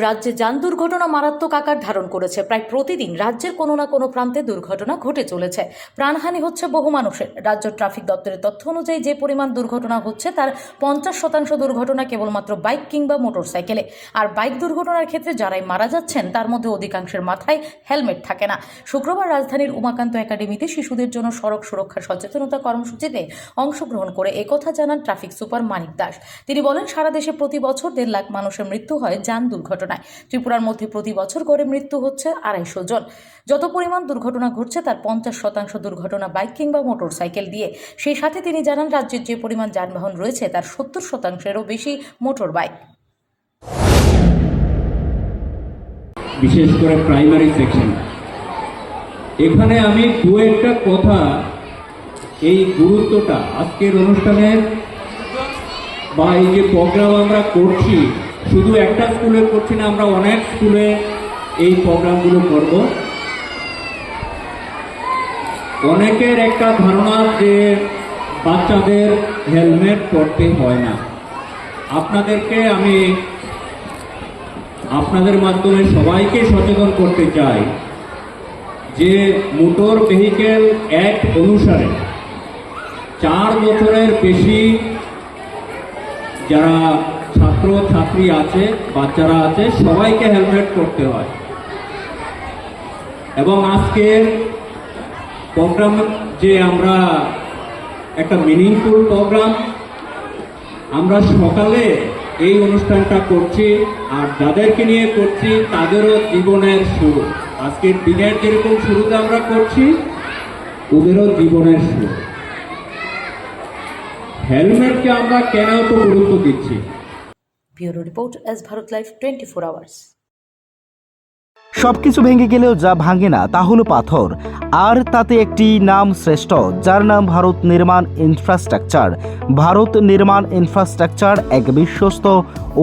রাজ্যে যান দুর্ঘটনা মারাত্মক আকার ধারণ করেছে। প্রায় প্রতিদিন রাজ্যের কোনো না কোনো প্রান্তে দুর্ঘটনা ঘটে চলেছে। প্রাণহানি হচ্ছে বহু মানুষের। রাজ্য ট্রাফিক দপ্তরের তথ্য অনুযায়ী যে পরিমাণ দুর্ঘটনা হচ্ছে তার পঞ্চাশ শতাংশ দুর্ঘটনা কেবলমাত্র বাইক কিংবা মোটরসাইকেলে। আর বাইক দুর্ঘটনার ক্ষেত্রে যারাই মারা যাচ্ছেন, তার মধ্যে অধিকাংশের মাথায় হেলমেট থাকে না। শুক্রবার রাজধানীর উমাকান্ত একাডেমিতে শিশুদের জন্য সড়ক সুরক্ষা সচেতনতা কর্মসূচিতে অংশগ্রহণ করে একথা জানান ট্রাফিক সুপার মানিক দাস। তিনি বলেন, সারা দেশে প্রতি বছর দেড় লাখ মানুষের মৃত্যু হয় যান দুর্ঘটনায়। ত্রিপুরার মধ্যে প্রতি বছর গড়ে মৃত্যু হচ্ছে আড়াইশো জন। যত পরিমাণ দুর্ঘটনা ঘটছে, তার পঞ্চাশ শতাংশ দুর্ঘটনা বাইক কিংবা মোটর সাইকেল দিয়ে। সেই সাথে তিনি জানান, রাজ্যের যে পরিমাণ যানবাহন রয়েছে, তার সত্তর শতাংশেরও বেশি মোটর বাইক। বিশেষ করে প্রাইমারি সেকশন। এখানে আমি দু একটা কথা, এই গুরুত্বটা আজকের অনুষ্ঠানের বা এই যে প্রোগ্রাম আমরা করছি শুধু একটা স্কুলে করছি না, আমরা অনেক স্কুলে এই প্রোগ্রামগুলো করব। অনেকের একটা ধারণা যে বাচ্চাদের হেলমেট পরতে হয় না। আপনাদেরকে আমি আপনাদের মাধ্যমে সবাইকে সচেতন করতে চাই যে মোটর ভেহিকেল অ্যাক্ট অনুসারে চার বছরের বেশি যারা ছাত্র ছাত্রী আছে, বাচ্চারা আছে, সবাইকে হেলমেট করতে হয়। এবং আজকের প্রোগ্রাম যে আমরা একটা মিনিংফুল প্রোগ্রাম আমরা সকালে এই অনুষ্ঠানটা করছি আর যাদেরকে নিয়ে করছি তাদেরও জীবনের শুরু। আজকের দিনের যেরকম শুরুতে আমরা করছি, ওদেরও জীবনের শুরু। হেলমেটকে আমরা কেন তো গুরুত্ব দিচ্ছি? Bureau report S Bharat life twenty four hours. সবকিছু ভেঙে গেলেও যা ভাঙে না, তা হলো পাথর। আর তাতে একটি নাম শ্রেষ্ঠ, যার নাম ভারত নির্মাণ ইনফ্রাস্ট্রাকচার। ভারত নির্মাণ ইনফ্রাস্ট্রাকচার এক বিশ্বস্ত,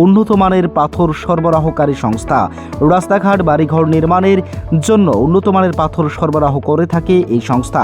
উন্নত মানের পাথর সরবরাহকারী সংস্থা। রাস্তাঘাট, বাড়িঘর নির্মাণের জন্য উন্নত মানের পাথর সরবরাহ করে থাকে এই সংস্থা।